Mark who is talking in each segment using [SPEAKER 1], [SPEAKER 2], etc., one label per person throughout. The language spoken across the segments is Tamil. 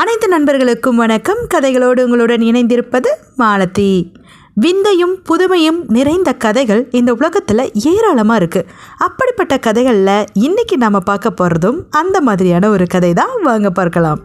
[SPEAKER 1] அனைத்து நண்பர்களுக்கும் வணக்கம். கதைகளோடு உங்களுடன் இணைந்திருப்பது மாலதி. விந்தையும் புதுமையும் நிறைந்த கதைகள் இந்த உலகத்தில் ஏராளமாக இருக்குது அப்படிப்பட்ட கதைகளில் இன்றைக்கி நாம் பார்க்க போகிறதும் அந்த மாதிரியான ஒரு கதை தான். வாங்க பார்க்கலாம்.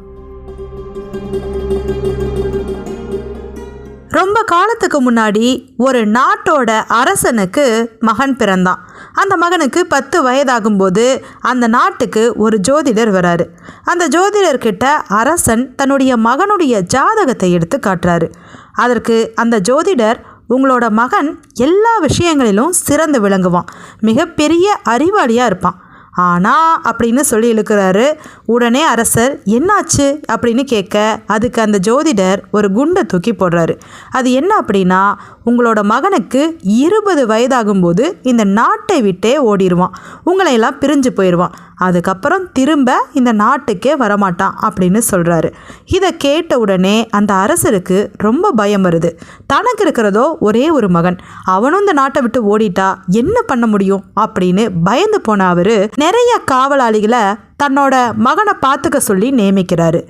[SPEAKER 1] ரொம்ப காலத்துக்கு முன்னாடி ஒரு நாட்டோட அரசனுக்கு மகன் பிறந்தான். அந்த மகனுக்கு பத்து வயதாகும்போது அந்த நாட்டுக்கு ஒரு ஜோதிடர் வராரு. அந்த ஜோதிடர்கிட்ட அரசன் தன்னுடைய மகனுடைய ஜாதகத்தை எடுத்து காட்டுறாரு. அதற்கு அந்த ஜோதிடர் உங்களோட மகன் எல்லா விஷயங்களிலும் சிறந்து விளங்குவான். மிகப்பெரிய அறிவாளியாக இருப்பான். ஆனா அப்படின்னு சொல்லி இழுக்கிறாரு. உடனே அரசர் என்னாச்சு? அப்படின்னு கேட்க அதுக்கு அந்த ஜோதிடர் ஒரு குண்டை தூக்கி போடுறாரு. அது என்ன அப்படின்னா உங்களோட மகனுக்கு இருபது வயதாகும்போது இந்த நாட்டை விட்டே ஓடிடுவான் உங்களையெல்லாம் பிரிஞ்சு போயிடுவான் அதுக்கப்புறம் திரும்ப இந்த நாட்டுக்கே வரமாட்டான் அப்படின்னு சொல்கிறாரு இதை கேட்ட உடனே அந்த அரசருக்கு ரொம்ப பயம் வருது. தனக்கு இருக்கிறதோ ஒரே ஒரு மகன். அவனும் இந்த நாட்டை விட்டு ஓடிட்டா என்ன பண்ண முடியும் அப்படின்னு பயந்து போன அவர் நிறைய காவலாளிகளை தன்னோட மகனை பார்த்துக்க சொல்லி நியமிக்கிறாரு.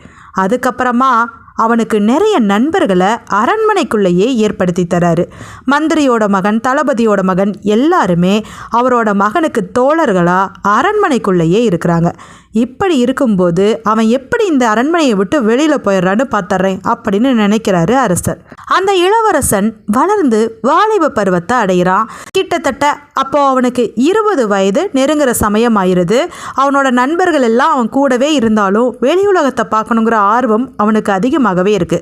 [SPEAKER 1] அதுக்கப்புறமா அவனுக்கு நிறைய நண்பர்களை அரண்மனைக்குள்ளேயே ஏற்படுத்தி தராரு. மந்திரியோட மகன் தளபதியோட மகன் எல்லாருமே அவரோட மகனுக்கு தோழர்களாக அரண்மனைக்குள்ளேயே இருக்கிறாங்க. இப்படி இருக்கும்போது அவன் எப்படி இந்த அரண்மனையை விட்டு வெளியில் போயிடுறான்னு பார்த்தர்றேன் அப்படின்னு நினைக்கிறாரு அரசர். அந்த இளவரசன் வளர்ந்து வாலிப பருவத்தை அடைகிறான். கிட்டத்தட்ட அப்போ அவனுக்கு இருபது வயது நெருங்குற சமயம் ஆயிடுது அவனோட நண்பர்கள் எல்லாம் அவன் கூடவே இருந்தாலும் வெளி உலகத்தை பார்க்கணுங்கிற ஆர்வம் அவனுக்கு அதிகமாகவே இருக்கு.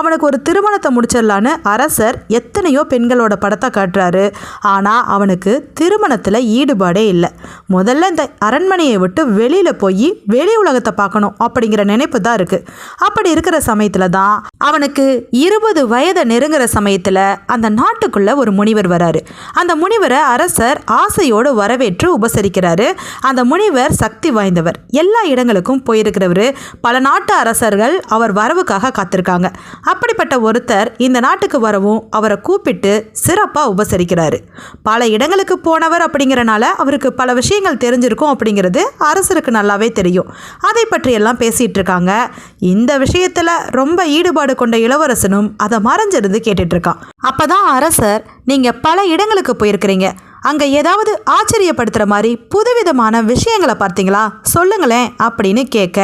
[SPEAKER 1] அவனுக்கு ஒரு திருமணத்தை முடிச்சிடலான்னு அரசர் எத்தனையோ பெண்களோட படத்தை காட்டுறாரு. ஆனால் அவனுக்கு திருமணத்தில் ஈடுபாடே இல்லை. முதல்ல இந்த அரண்மனையை விட்டு வெளியில் போய் வெளி உலகத்தை பார்க்கணும் அப்படிங்கிற நினைப்பு தான் இருக்கு. அப்படி இருக்கிற சமயத்தில் தான் அவனுக்கு இருபது வயதை நெருங்குற சமயத்தில் அந்த நாட்டுக்குள்ள ஒரு முனிவர் வராரு. அந்த முனி முனிவரை அரசர் ஆசையோடு வரவேற்று உபசரிக்கிறாரு. அந்த முனிவர் சக்தி வாய்ந்தவர். எல்லா இடங்களுக்கும் போயிருக்கிறவர். பல நாட்டு அரசர்கள் அவர் வரவுக்காக காத்திருக்காங்க. அப்படிப்பட்ட ஒருத்தர் இந்த நாட்டுக்கு வரவும் அவரை கூப்பிட்டு சிறப்பாக உபசரிக்கிறாரு. பல இடங்களுக்கு போனவர் அப்படிங்கிறனால அவருக்கு பல விஷயங்கள் தெரிஞ்சிருக்கும் அப்படிங்கிறது அரசருக்கு நல்லாவே தெரியும். அதை பற்றியெல்லாம் பேசிகிட்டு இருக்காங்க. இந்த விஷயத்துல ரொம்ப ஈடுபாடு கொண்ட இளவரசனும் அதை மறைஞ்சிருந்து கேட்டுட்டு இருக்கான் அப்பதான் அரசர் நீங்க பல இடங்களுக்கு போயிருக்கிறீங்க. அங்க ஏதாவது ஆச்சரியப்படுத்துற மாதிரி புதுவிதமான விஷயங்களை பார்த்தீங்களா? சொல்லுங்களேன் அப்படின்னு கேட்க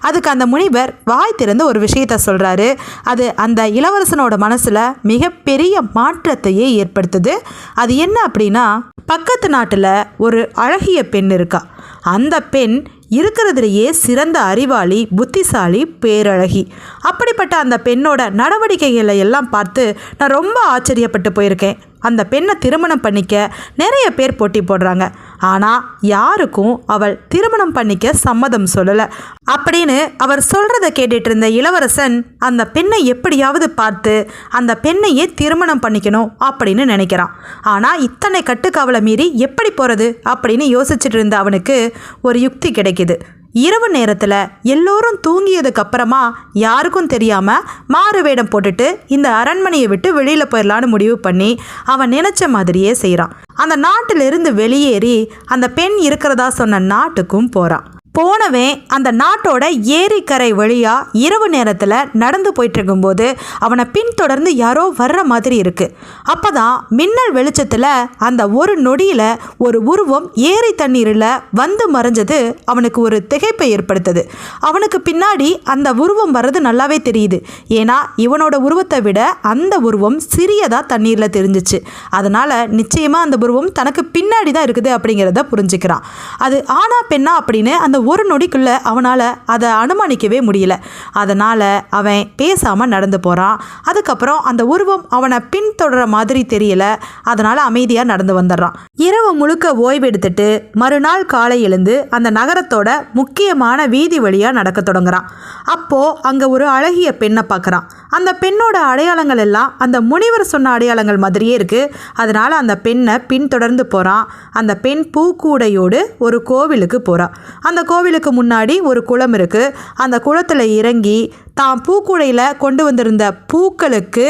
[SPEAKER 1] அதுக்கு அந்த முனிவர் வாய் திறந்து ஒரு விஷயத்த சொல்றாரு. அது அந்த இளவரசனோட மனசுல மிகப்பெரிய மாற்றத்தையே ஏற்படுத்துது. அது என்ன அப்படின்னா பக்கத்து நாட்டில் ஒரு அழகிய பெண் இருக்கா. அந்த பெண் இருக்கிறதுலேயே சிறந்த அறிவாளி புத்திசாலி பேரழகி. அப்படிப்பட்ட அந்த பெண்ணோட நடவடிக்கைகளை எல்லாம் பார்த்து நான் ரொம்ப ஆச்சரியப்பட்டு போயிருக்கேன். அந்த பெண்ணை திருமணம் பண்ணிக்க நிறைய பேர் போட்டி போடுறாங்க. ஆனால் யாருக்கும் அவள் திருமணம் பண்ணிக்க சம்மதம் சொல்லலை. அப்படின்னு அவர் சொல்கிறத கேட்டுட்டு இருந்த இளவரசன் அந்த பெண்ணை எப்படியாவது பார்த்து அந்த பெண்ணையே திருமணம் பண்ணிக்கணும் அப்படின்னு நினைக்கிறான். ஆனால் இத்தனை கட்டுக்காவலை மீறி எப்படி போகிறது அப்படின்னு யோசிச்சுட்டு இருந்த அவனுக்கு ஒரு யுக்தி கிடைக்குது. இரவு நேரத்தில் எல்லோரும் தூங்கியதுக்கு அப்புறமா யாருக்கும் தெரியாமல் மாறு வேடம் போட்டுட்டு இந்த அரண்மனையை விட்டு வெளியில் போயிடலான்னு முடிவு பண்ணி அவன் நினச்ச மாதிரியே செய்கிறான் அந்த நாட்டிலிருந்து வெளியேறி அந்த பெண் இருக்கிறதா சொன்ன நாட்டுக்கும் போகிறான் போனவன் அந்த நாட்டோட ஏரிக்கரை வழியாக இரவு நேரத்தில் நடந்து போயிட்டு இருக்கும்போது அவனை பின்தொடர்ந்து யாரோ வர்ற மாதிரி இருக்குது அப்போ தான் மின்னல் வெளிச்சத்தில் அந்த ஒரு நொடியில் ஒரு உருவம் ஏரி தண்ணீரில் வந்து மறைஞ்சது அவனுக்கு ஒரு திகைப்பை ஏற்படுத்துது. அவனுக்கு பின்னாடி அந்த உருவம் வர்றது நல்லாவே தெரியுது. ஏன்னா இவனோட உருவத்தை விட அந்த உருவம் சிறியதாக தண்ணீரில் தெரிஞ்சிச்சு. அதனால் நிச்சயமாக அந்த உருவம் தனக்கு பின்னாடி தான் இருக்குது அப்படிங்கிறத புரிஞ்சுக்கிறான். அது ஆனா பெண்ணா அப்படின்னு அந்த ஒரு நொடிக்குள்ளே அவனால் அதை அனுமானிக்கவே முடியல. அதனால் அவன் பேசாமல் நடந்து போகிறான் அதுக்கப்புறம் அந்த உருவம் அவனை பின்தொடர மாதிரி தெரியல. அதனால் அமைதியாக நடந்து வந்துடுறான். இரவு முழுக்க ஓய்வெடுத்துட்டு மறுநாள் காலை எழுந்து அந்த நகரத்தோட முக்கியமான வீதி வழியாக நடக்க தொடங்குறான். அப்போது அங்கே ஒரு அழகிய பெண்ணை பார்க்குறான் அந்த பெண்ணோட அடையாளங்கள் எல்லாம் அந்த முனிவர் சொன்ன அடையாளங்கள் மாதிரியே இருக்குது அதனால் அந்த பெண்ணை பின்தொடர்ந்து போகிறான் அந்த பெண் பூக்கூடையோடு ஒரு கோவிலுக்கு போகிறான் அந்த கோ கோவிலுக்கு முன்னாடி ஒரு குளம் இருக்குது அந்த குளத்தில் இறங்கி தான் பூக்கூடையில் கொண்டு வந்திருந்த பூக்களுக்கு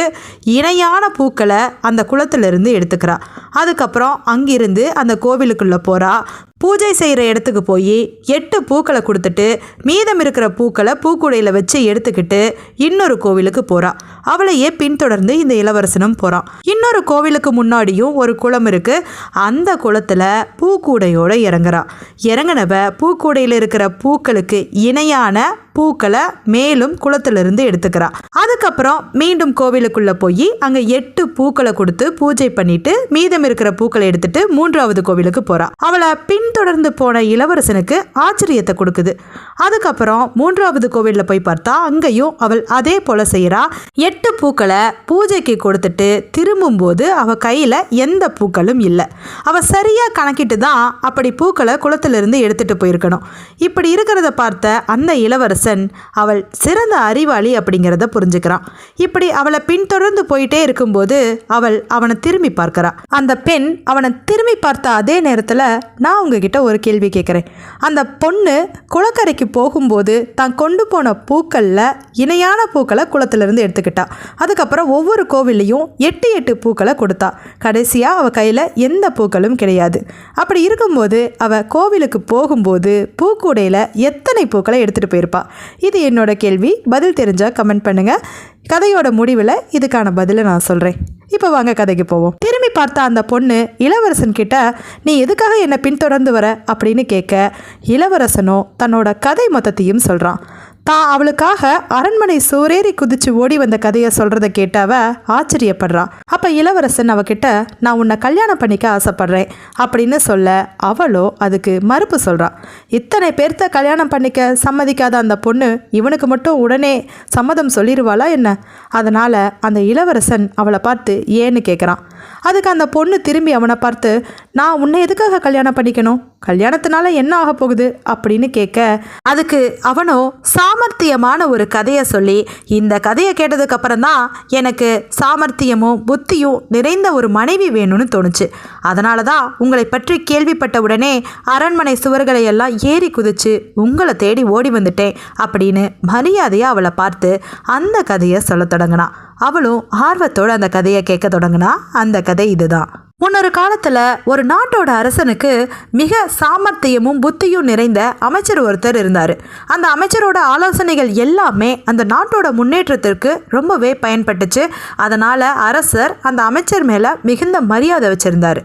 [SPEAKER 1] இணையான பூக்களை அந்த குளத்திலிருந்து எடுத்துக்கிறான் அதுக்கப்புறம் அங்கிருந்து அந்த கோவிலுக்குள்ளே போகிறா பூஜை செய்கிற இடத்துக்கு போய் எட்டு பூக்களை கொடுத்துட்டு மீதம் இருக்கிற பூக்களை பூக்கூடையில் வச்சு எடுத்துக்கிட்டு இன்னொரு கோவிலுக்கு போகிறா அவளையே பின்தொடர்ந்து இந்த இளவரசனும் போகிறான் இன்னொரு கோவிலுக்கு முன்னாடியும் ஒரு குளம் இருக்குது அந்த குளத்தில் பூக்கூடையோடு இறங்குறா. இறங்கினவ பூக்கூடையில் இருக்கிற பூக்களுக்கு இணையான பூக்களை மேலும் குளத்திலிருந்து எடுத்துக்கிறா. அதுக்கப்புறம் மீண்டும் கோவிலுக்குள்ளே போய் அங்கே எட்டு பூக்களை கொடுத்து பூஜை பண்ணிட்டு மீதம் இருக்கிற பூக்களை எடுத்துட்டு மூன்றாவது கோவிலுக்கு போறா. அவளை பின்தொடர்ந்து போன இளவரசனுக்கு ஆச்சரியத்தை கொடுக்குது. அதுக்கப்புறம் மூன்றாவது கோவிலில் போய் பார்த்தா அங்கேயும் அவள் அதே போல செய்யறா எட்டு பூக்களை பூஜைக்கு கொடுத்துட்டு திரும்பும்போது அவ கையில் எந்த பூக்களும் இல்லை. அவ சரியாக கணக்கிட்டு தான் அப்படி பூக்களை குளத்திலிருந்து எடுத்துட்டு போயிருக்கணும். இப்படி இருக்கிறத பார்த்த அந்த இளவரசன் அவள் சிறந்த அறிவாளி அப்படிங்கிறத புரிஞ்சுக்கிறான். இப்படி அவளை பின்தொடர்ந்து போயிட்டே இருக்கும்போது அவள் அவனை திரும்பி பார்க்கறா. அந்த பெண் அவனை திரும்பி பார்த்த அதே நேரத்தில் நான் உங்ககிட்ட ஒரு கேள்வி கேட்குறேன் அந்த பொண்ணு குளக்கரைக்கு போகும்போது தான் கொண்டு போன பூக்களில் இணையான பூக்களை குளத்திலிருந்து எடுத்துக்கிட்டா. அதுக்கப்புறம் ஒவ்வொரு கோவில்லையும் எட்டு எட்டு பூக்களை கொடுத்தா. கடைசியாக அவள் கையில் எந்த பூக்களும் கிடையாது. அப்படி இருக்கும்போது அவள் கோவிலுக்கு போகும்போது பூக்கூடையில் எத்தனை பூக்களை எடுத்துகிட்டு போயிருப்பா? இது என்னோட கேள்வி. பதில் தெரிஞ்சால் கமெண்ட் பண்ணுங்கள் கதையோட முடிவில் இதுக்கான பதிலை நான் சொல்கிறேன் இப்போ வாங்க கதைக்கு போவோம். திரும்பி பார்த்த அந்த பொண்ணு இளவரசன் கிட்ட நீ எதுக்காக என்னை பின்தொடர்ந்து வர? அப்படின்னு கேட்க இளவரசனோ தன்னோட கதை மொத்தத்தையும் சொல்கிறான் தான் அவளுக்காக அரண்மனை சோரேறி குதிச்சு ஓடி வந்த கதையை சொல்கிறத கேட்டவ ஆச்சரியப்படுறா. அப்போ இளவரசன் அவகிட்ட நான் உன்னை கல்யாணம் பண்ணிக்க ஆசைப்படுறேன் அப்படின்னு சொல்ல அவளோ அதுக்கு மறுப்பு சொல்றா. இத்தனை பேர்த்த கல்யாணம் பண்ணிக்க சம்மதிக்காத அந்த பொண்ணு இவனுக்கு மட்டும் உடனே சம்மதம் சொல்லிடுவாளா என்ன? அதனால் அந்த இளவரசன் அவளை பார்த்து ஏன்னு கேட்குறான் அதுக்கு அந்த பொண்ணு திரும்பி அவனை பார்த்து நான் உன்னை எதுக்காக கல்யாணம் பண்ணிக்கணும்? கல்யாணத்தினால என்ன ஆக போகுது? அப்படின்னு கேட்க அதுக்கு அவனோ சாமர்த்தியமான ஒரு கதையை சொல்லி இந்த கதையை கேட்டதுக்கு அப்புறம் தான் எனக்கு சாமர்த்தியமும் புத்தியும் நிறைந்த ஒரு மனைவி வேணும்னு தோணுச்சு. அதனால தான் உங்களை பற்றி கேள்விப்பட்ட உடனே அரண்மனை சுவர்களை எல்லாம் ஏறி குதிச்சு உங்களை தேடி ஓடி வந்துட்டேன் அப்படின்னு மரியாதையாக அவளை பார்த்து அந்த கதையை சொல்ல தொடங்கினான். அவளும் ஆர்வத்தோடு அந்த கதையை கேட்க தொடங்கினா அந்த கதை இதுதான். முன்னொரு காலத்தில் ஒரு நாட்டோட அரசனுக்கு மிக சாமர்த்தியமும் புத்தியும் நிறைந்த அமைச்சர் ஒருத்தர் இருந்தார். அந்த அமைச்சரோட ஆலோசனைகள் எல்லாமே அந்த நாட்டோட முன்னேற்றத்திற்கு ரொம்பவே பயன்பட்டுச்சு. அதனால் அரசர் அந்த அமைச்சர் மேலே மிகுந்த மரியாதை வச்சுருந்தார்.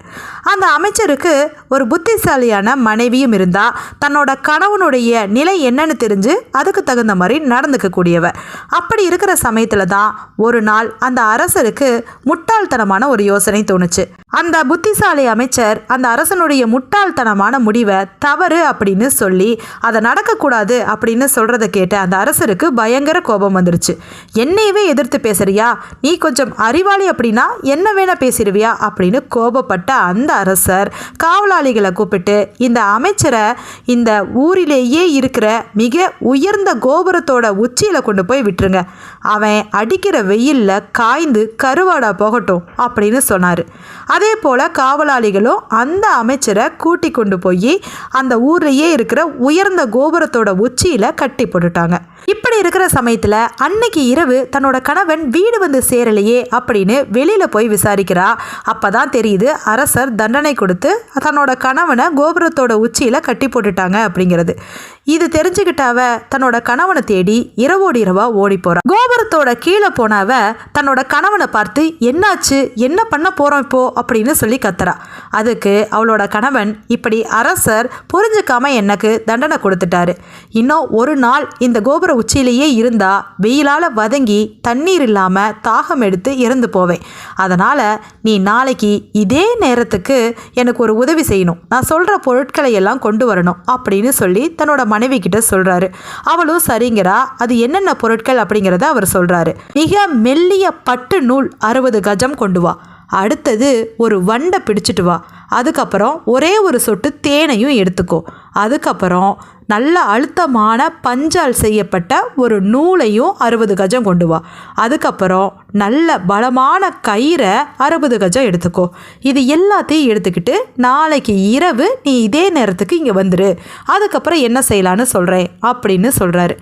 [SPEAKER 1] அந்த அமைச்சருக்கு ஒரு புத்திசாலியான மனைவியும் இருந்தா. தன்னோட கணவனுடைய நிலை என்னன்னு தெரிஞ்சு அதுக்கு தகுந்த மாதிரி நடந்துக்கக்கூடியவர் அப்படி இருக்கிற சமயத்தில் தான் ஒரு நாள் அந்த அரசருக்கு முட்டாள்தனமான ஒரு யோசனை தோணுச்சு. அந்த புத்திசாலி அமைச்சர் அந்த அரசனுடைய முட்டாள்தனமான முடிவை தவறு அப்படின்னு சொல்லி அதை நடக்கக்கூடாது அப்படின்னு சொல்கிறத கேட்டு அந்த அரசருக்கு பயங்கர கோபம் வந்துருச்சு. என்னையவே எதிர்த்து பேசுறியா? நீ கொஞ்சம் அறிவாளி அப்படின்னா என்ன வேணா பேசிடுவியா? அப்படின்னு கோபப்பட்ட அந்த அரசர் காவலாளிகளை கூப்பிட்டு இந்த அமைச்சரை இந்த ஊரிலேயே இருக்கிற மிக உயர்ந்த கோபுரத்தோட உச்சியில் கொண்டு போய் விட்டுருங்க. அவன் அடிக்கிற வெயிலில் காய்ந்து கருவாடா போகட்டும் அப்படின்னு சொன்னார். அதே அதே போல் காவலாளிகளும் அந்த அமைச்சரை கூட்டி கொண்டு போய் அந்த ஊர்லேயே இருக்கிற உயர்ந்த கோபுரத்தோட உச்சியில் கட்டி போட்டுட்டாங்க. இப்படி இருக்கிற சமயத்தில் அன்னைக்கு இரவு தன்னோட கணவன் வீடு வந்து சேரலையே அப்படின்னு வெளியில் போய் விசாரிக்கிறா. அப்போ தான் தெரியுது அரசர் தண்டனை கொடுத்து தன்னோட கணவனை கோபுரத்தோட உச்சியில் கட்டி போட்டுட்டாங்க அப்படிங்கிறது. இது தெரிஞ்சுக்கிட்டாவ தன்னோட கணவனை தேடி இரவோடு இரவா ஓடி போறா. கோபுரத்தோட கீழே போனாவ தன்னோட கணவனை பார்த்து என்னாச்சு? என்ன பண்ண போறோம் இப்போ? அப்படின்னு சொல்லி கத்துறா. அதுக்கு அவளோட கணவன் இப்படி அரசர் புரிஞ்சுக்காம எனக்கு தண்டனை கொடுத்துட்டாரு. இன்னும் ஒரு நாள் இந்த கோபுர உச்சியிலேயே இருந்தா வெயிலால வதங்கி தண்ணீர் இல்லாம தாகம் எடுத்து இறந்து போவேன். அதனால நீ நாளைக்கு இதே நேரத்துக்கு எனக்கு ஒரு உதவி செய்யணும். நான் சொல்ற பொருட்களை எல்லாம் கொண்டு வரணும். அப்படின்னு சொல்லி தன்னோட மனைவி கிட்ட சொல்றாரு. அவளும் சரிங்கிறா அது என்னென்ன பொருட்கள்? அப்படிங்கிறத அவர் சொல்றாரு. மிக மெல்லிய பட்டு நூல் அறுபது கஜம் கொண்டு வா. அடுத்தது ஒரு வண்டை பிடிச்சிட்டு வா. அதுக்கப்புறம் ஒரே ஒரு சொட்டு தேனையும் எடுத்துக்கோ. அதுக்கப்புறம் நல்ல அழுத்தமான பஞ்சால் செய்யப்பட்ட ஒரு நூலையும் அறுபது கஜம் கொண்டு வா. அதுக்கப்புறம் நல்ல பலமான கயிறை அறுபது கஜம் எடுத்துக்கோ. இது எல்லாத்தையும் எடுத்துக்கிட்டு நாளைக்கு இரவு நீ இதே நேரத்துக்கு இங்கே வந்துடு அதுக்கப்புறம் என்ன செய்யலான்னு சொல்கிறேன் அப்படின்னு சொல்கிறாரு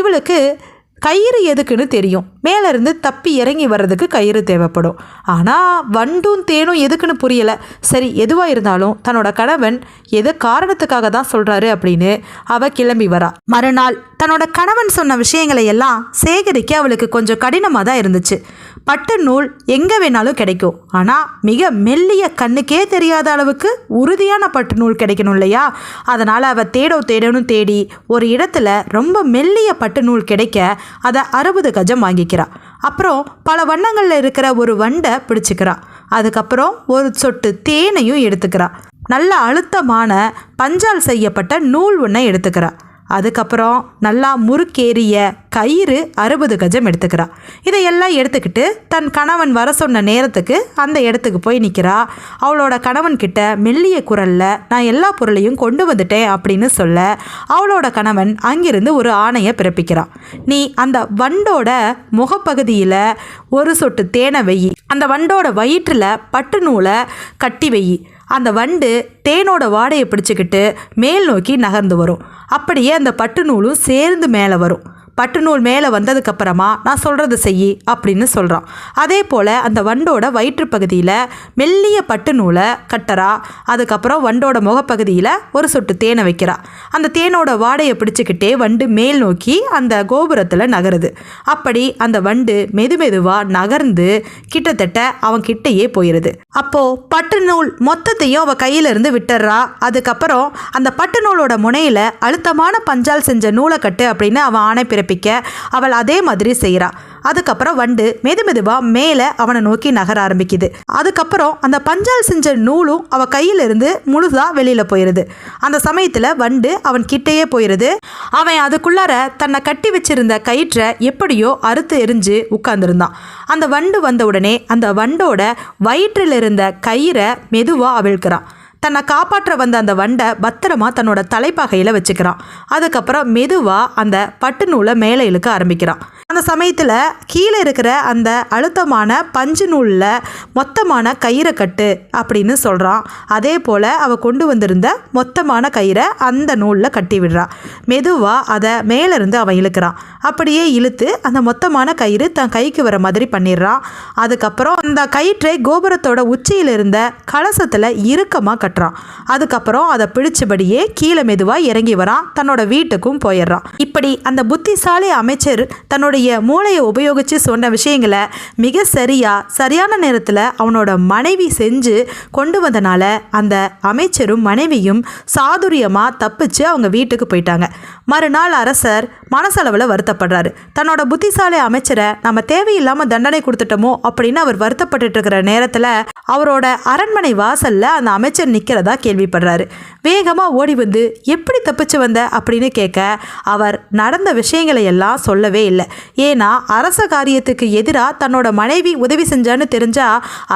[SPEAKER 1] இவளுக்கு கயிறு எதுக்குன்னு தெரியும். மேலேருந்து தப்பி இறங்கி வர்றதுக்கு கயிறு தேவைப்படும். ஆனால் வண்டும் தேனும் எதுக்குன்னு புரியலை. சரி எதுவாக இருந்தாலும் தன்னோட கணவன் எது காரணத்துக்காக தான் சொல்கிறாரு அப்படின்னு அவ கிளம்பி வரா. மறுநாள் தன்னோட கணவன் சொன்ன விஷயங்களை எல்லாம் சேகரிக்க அவளுக்கு கொஞ்சம் கடினமாக தான் இருந்துச்சு. பட்டு நூல் எங்கே வேணாலும் கிடைக்கும். ஆனால் மிக மெல்லிய கண்ணுக்கே தெரியாத அளவுக்கு உறுதியான பட்டு நூல் கிடைக்கணும் இல்லையா? அதனால் அவள் தேடோ தேடணும் தேடி ஒரு இடத்துல ரொம்ப மெல்லிய பட்டு நூல் கிடைக்க அதை அறுபது கஜம் வாங்கிக்கிறாள் அப்புறம் பல வண்ணங்களில் இருக்கிற ஒரு வண்டை பிடிச்சிக்கிறாள் அதுக்கப்புறம் ஒரு சொட்டு தேனையும் எடுத்துக்கிறாள் நல்ல அழுத்தமான பஞ்சால் செய்யப்பட்ட நூல் ஒன்றை எடுத்துக்கிறாள் அதுக்கப்புறம் நல்லா முறுக்கேறிய கயிறு அறுபது கஜம் எடுத்துக்கிறா. இதையெல்லாம் எடுத்துக்கிட்டு தன் கணவன் வர சொன்ன நேரத்துக்கு அந்த இடத்துக்கு போய் நிற்கிறா அவளோட கணவன் கிட்ட மெல்லிய குரலில் நான் எல்லா பொருளையும் கொண்டு வந்துட்டேன் அப்படின்னு சொல்ல அவளோட கணவன் அங்கிருந்து ஒரு ஆணையை பிறப்பிக்கிறான் நீ அந்த வண்டோட முகப்பகுதியில் ஒரு சொட்டு தேனை வெயி அந்த வண்டோட வயிற்றில் பட்டு நூலை கட்டி வெயி அந்த வண்டு தேனோட வாடையை பிடிச்சிக்கிட்டு மேல் நோக்கி நகர்ந்து வரும். அப்படியே அந்த பட்டு நூலும் சேர்ந்து மேலே வரும். பட்டு நூல் மேலே வந்ததுக்கப்புறமா நான் சொல்கிறது செய்யி அப்படின்னு சொல்கிறான் அதே போல் அந்த வண்டோட வயிற்று பகுதியில் மெல்லிய பட்டு நூலை கட்டுறா. அதுக்கப்புறம் வண்டோட முகப்பகுதியில் ஒரு சொட்டு தேனை வைக்கிறா. அந்த தேனோட வாடையை பிடிச்சிக்கிட்டே வண்டு மேல் நோக்கி அந்த கோபுரத்தில் நகருது. அப்படி அந்த வண்டு மெது மெதுவாக நகர்ந்து கிட்டத்தட்ட அவன் கிட்டேயே போயிடுது அப்போது பட்டு நூல் மொத்தத்தையும் அவள் கையிலிருந்து விட்டுறா. அதுக்கப்புறம் அந்த பட்டு நூலோட முனையில் அழுத்தமான பஞ்சால் செஞ்ச நூலை கட்டு அப்படின்னு அவன் ஆணை பிறப்பிக்க அவள் அதே மாதிரி செய்கிறா அதுக்கப்புறம் வண்டு மெது மெதுவாக மேலே அவனை நோக்கி நகர ஆரம்பிக்குது. அதுக்கப்புறம் அந்த பஞ்சால் செஞ்ச நூலும் அவள் கையிலிருந்து முழுதாக வெளியில் போயிடுது அந்த சமயத்தில் வண்டு அவன் கிட்டேயே போயிடுது அவன் அதுக்குள்ளார தன்னை கட்டி வச்சிருந்த கயிற்றை எப்படியோ அறுத்து எரிஞ்சு உட்கார்ந்துருந்தான். அந்த வண்டு வந்த உடனே அந்த வண்டோட வயிற்றில் இருந்த கயிறை மெதுவாக அவிழ்க்கிறான். தன்னை காப்பாற்ற வந்த அந்த வண்டை பத்திரமா தன்னோட தலைப்பாகையில் வச்சுக்கிறான். அதுக்கப்புறம் மெதுவாக அந்த பட்டு நூலை மேலே இழுக்க ஆரம்பிக்கிறான். அந்த சமயத்தில் கீழே இருக்கிற அந்த அழுத்தமான பஞ்சு நூலில் மொத்தமான கயிறை கட்டு அப்படின்னு சொல்கிறான் அதே போல் அவ கொண்டு வந்திருந்த மொத்தமான கயிறை அந்த நூலில் கட்டி விடுறான் மெதுவாக அதை மேலேருந்து அவன் இழுக்கிறான். அப்படியே இழுத்து அந்த மொத்தமான கயிறு தன் கைக்கு வர மாதிரி பண்ணிடுறான். அதுக்கப்புறம் அந்த கயிற்றை கோபுரத்தோட உச்சியில் இருந்த கலசத்தில் இறுக்கமாக கட்டுறான். அதுக்கப்புறம் அதை பிடிச்சபடியே கீழே மெதுவாக இறங்கி வரான். தன்னோட வீட்டுக்கும் போயிடுறான். இப்படி அந்த புத்திசாலி அமைச்சர் தன்னுடைய மூளையை உபயோகித்து சொன்ன விஷயங்களை மிக சரியாக சரியான நேரத்தில் அவனோட மனைவி செஞ்சு கொண்டு வந்தனால அந்த அமைச்சரும் மனைவியும் சாதுரியமாக தப்பிச்சு அவங்க வீட்டுக்கு போயிட்டாங்க. மறுநாள் அரசர் மனசளவில் வருத்தப்படுறாரு. தன்னோட புத்திசாலி அமைச்சரை நம்ம தேவையில்லாமல் தண்டனை கொடுத்துட்டோமோ அப்படின்னு அவர் வருத்தப்பட்டு இருக்கிற நேரத்தில் அவரோட அரண்மனை வாசல்ல அந்த அமைச்சர் நிற்கிறதா கேள்விப்படுறாரு. வேகமாக ஓடி வந்து எப்படி தப்பிச்சு வந்த? அப்படின்னு கேட்க அவர் நடந்த விஷயங்களை எல்லாம் சொல்லவே இல்லை. ஏன்னா அரச காரியத்துக்கு எதிராக தன்னோட மனைவி உதவி செஞ்சான்னு தெரிஞ்சா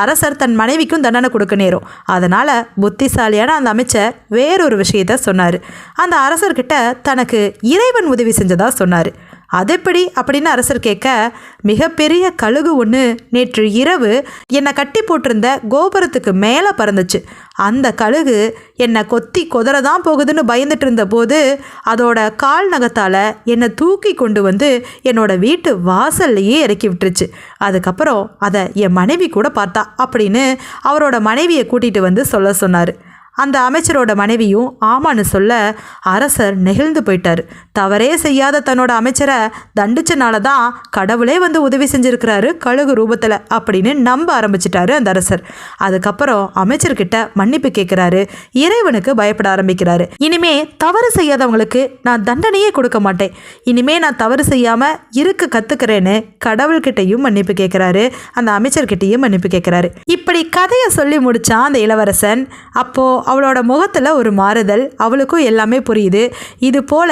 [SPEAKER 1] அரசர் தன் மனைவிக்கும் தண்டனை கொடுக்க நேரும். அதனால் புத்திசாலியான அந்த அமைச்சர் வேறொரு விஷயத்த சொன்னார். அந்த அரசர்கிட்ட தனக்கு இறைவன் உதவி செஞ்சதா சொன்னார். அதெப்படி அப்படின்னு அரசர் கேட்க மிகப்பெரிய கழுகு ஒன்று நேற்று இரவு என்னை கட்டி போட்டிருந்த கோபுரத்துக்கு மேலே பறந்துச்சு. அந்த கழுகு என்னை கொத்தி குதிரை தான் போகுதுன்னு பயந்துட்டு இருந்தபோது அதோட கால் நகத்தால் என்னை தூக்கி கொண்டு வந்து என்னோட வீட்டு வாசல்லையே இறக்கி விட்டுருச்சு. அதுக்கப்புறம் அதை என் மனைவி கூட பார்த்தா அப்படின்னு அவரோட மனைவியை கூட்டிகிட்டு வந்து சொல்ல சொன்னார். அந்த அமைச்சரோட மனைவியும் ஆமான்னு சொல்ல அரசர் நெகிழ்ந்து போயிட்டார். தவறே செய்யாத தன்னோட அமைச்சரை தண்டிச்சனால தான் கடவுளே வந்து உதவி செஞ்சுருக்கிறாரு கழுகு ரூபத்தில் அப்படின்னு நம்ப ஆரம்பிச்சிட்டாரு அந்த அரசர். அதுக்கப்புறம் அமைச்சர்கிட்ட மன்னிப்பு கேட்குறாரு இறைவனுக்கு பயப்பட ஆரம்பிக்கிறாரு. இனிமே தவறு செய்யாதவங்களுக்கு நான் தண்டனையே கொடுக்க மாட்டேன். இனிமே நான் தவறு செய்யாமல் இருக்க கற்றுக்கிறேன்னு கடவுள்கிட்டையும் மன்னிப்பு கேட்குறாரு அந்த அமைச்சர்கிட்டையும் மன்னிப்பு கேட்குறாரு இப்படி கதையை சொல்லி முடித்தான் அந்த இளவரசன். அப்போது அவளோட முகத்தில் ஒரு மாறுதல் அவளுக்கும் எல்லாமே புரியுது. இது போல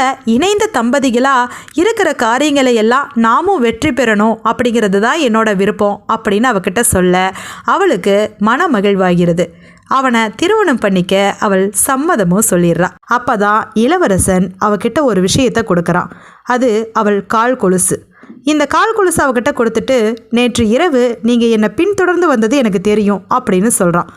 [SPEAKER 1] இணைந்த தம்பதிகளாக இருக்கிற காரியங்களை எல்லாம் நாமும் வெற்றி பெறணும் அப்படிங்கிறது தான் என்னோட விருப்பம் அப்படின்னு அவகிட்ட சொல்ல அவளுக்கு மன மகிழ்வாகிறது அவனை திருமணம் பண்ணிக்க அவள் சம்மதமும் சொல்லிடுறான் அப்பதான் இளவரசன் அவகிட்ட ஒரு விஷயத்தை கொடுக்குறான். அது அவள் கால் கொலுசு. இந்த கால் கொலுசு அவகிட்ட கொடுத்துட்டு நேற்று இரவு நீங்கள் என்னை பின்தொடர்ந்து வந்தது எனக்கு தெரியும் அப்படின்னு சொல்கிறான்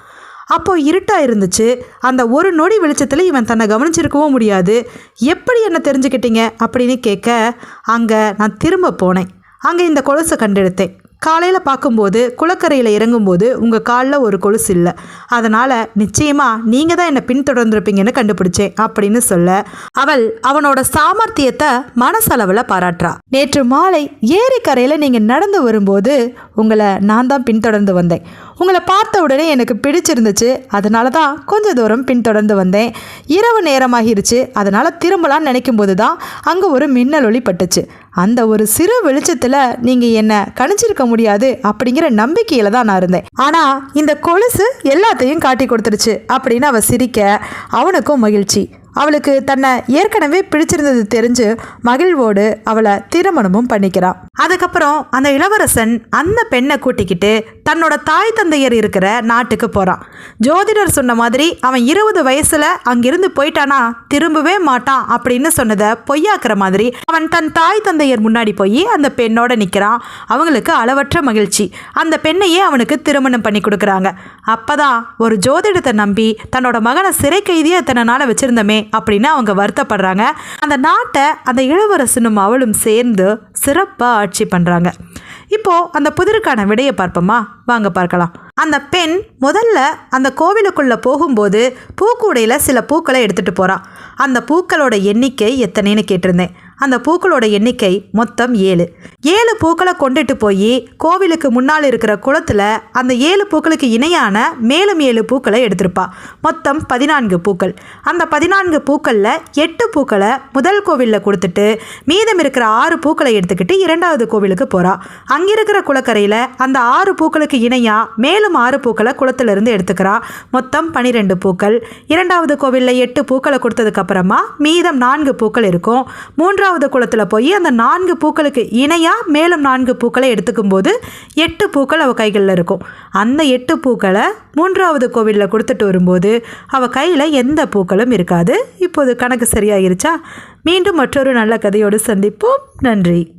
[SPEAKER 1] அப்போ இருட்டாக இருந்துச்சு. அந்த ஒரு நொடி வெளிச்சத்தில் இவன் தன்னை கவனிச்சிருக்கவும் முடியாது. எப்படி என்ன தெரிஞ்சுக்கிட்டீங்க? அப்படின்னு கேட்க அங்கே நான் திரும்ப போனேன். அங்கே இந்த கொலுசை கண்டெடுத்தேன். காலையில் பார்க்கும்போது குளக்கரையில் இறங்கும்போது உங்கள் காலில் ஒரு கொலுசு இல்லை. அதனால் நிச்சயமாக நீங்கள் தான் என்னை பின்தொடர்ந்துருப்பீங்கன்னு கண்டுபிடிச்சேன் அப்படின்னு சொல்ல அவள் அவனோட சாமர்த்தியத்தை மனசளவில் பாராட்டுறா. நேற்று மாலை ஏரிக்கரையில் நீங்கள் நடந்து வரும்போது உங்களை நான் தான் பின்தொடர்ந்து வந்தேன். உங்களை பார்த்த உடனே எனக்கு பிடிச்சிருந்துச்சு. அதனால தான் கொஞ்ச தூரம் பின்தொடர்ந்து வந்தேன். இரவு நேரமாகிருச்சு. அதனால் திரும்பலான்னு நினைக்கும் போது தான் அங்கே ஒரு மின்னல் ஒளி பட்டுச்சு. அந்த ஒரு சிறு வெளிச்சத்தில் நீங்கள் என்னை கணிச்சிருக்க முடியாது அப்படிங்கிற நம்பிக்கையில் தான் நான் இருந்தேன். ஆனால் இந்த கொலுசு எல்லாத்தையும் காட்டி கொடுத்துருச்சு அப்படின்னு அவ சிரிக்க அவனுக்கும் மகிழ்ச்சி. அவளுக்கு தன்னை ஏற்கனவே பிடிச்சிருந்தது தெரிஞ்சு மகிழ்வோடு அவளை திருமணமும் பண்ணிக்கிறான் அதுக்கப்புறம் அந்த இளவரசன் அந்த பெண்ணை கூட்டிக்கிட்டு தன்னோட தாய் தந்தையர் இருக்கிற நாட்டுக்கு போகிறான் ஜோதிடர் சொன்ன மாதிரி அவன் இருபது வயசில் அங்கிருந்து போயிட்டானா? திரும்பவே மாட்டான் அப்படின்னு சொன்னதை பொய்யாக்குற மாதிரி அவன் தன் தாய் தந்தையர் முன்னாடி போய் அந்த பெண்ணோட நிற்கிறான் அவங்களுக்கு அளவற்ற மகிழ்ச்சி. அந்த பெண்ணையே அவனுக்கு திருமணம் பண்ணி கொடுக்குறாங்க. அப்பதான் ஒரு ஜோதிடத்தை நம்பி தன்னோட மகனை சிறை கைதியாக இத்தனை நாளை அப்படின்னு அவங்க வருத்தப்படுறாங்க. அந்த நாட்டை அந்த இளவரசனும் அவளும் சேர்ந்து சிறப்பாக ஆட்சி பண்ணுறாங்க இப்போ அந்த புதிருக்கான விடையை பார்ப்போமா? வாங்க பார்க்கலாம். அந்த பெண் முதல்ல அந்த கோவிலுக்குள்ளே போகும்போது பூக்கூடையில் சில பூக்களை எடுத்துகிட்டு போகிறான் அந்த பூக்களோட எண்ணிக்கை எத்தனைன்னு கேட்டிருந்தேன். அந்த பூக்களோட எண்ணிக்கை மொத்தம் ஏழு. ஏழு பூக்களை கொண்டுட்டு போய் கோவிலுக்கு முன்னால் இருக்கிற குளத்தில் அந்த ஏழு பூக்களுக்கு இணையான மேலும் ஏழு பூக்களை எடுத்திருப்பா. மொத்தம் பதினான்கு பூக்கள். அந்த பதினான்கு பூக்களில் எட்டு பூக்களை முதல் கோவிலில் கொடுத்துட்டு மீதம் இருக்கிற ஆறு பூக்களை எடுத்துக்கிட்டு இரண்டாவது கோவிலுக்கு போகிறா அங்கிருக்கிற குளக்கரையில் அந்த ஆறு பூக்களுக்கு இணையாக மேலும் ஆறு பூக்களை குளத்திலிருந்து எடுத்துக்கிறா. மொத்தம் பனிரெண்டு பூக்கள். இரண்டாவது கோவிலில் எட்டு பூக்களை கொடுத்ததுக்கப்புறமா மீதம் நான்கு பூக்கள் இருக்கும். மூன்றாவது குளத்தில் போய் அந்த நான்கு பூக்களுக்கு இணையாக மேலும் நான்கு பூக்களை எடுத்துக்கும் போது எட்டு பூக்கள் அவள் கைகளில் இருக்கும். அந்த எட்டு பூக்களை மூன்றாவது கோவிலில் கொடுத்துட்டு வரும்போது அவள் கையில் எந்த பூக்களும் இருக்காது. இப்போது கணக்கு சரியாயிருச்சா? மீண்டும் மற்றொரு நல்ல கதையோடு சந்திப்போம். நன்றி.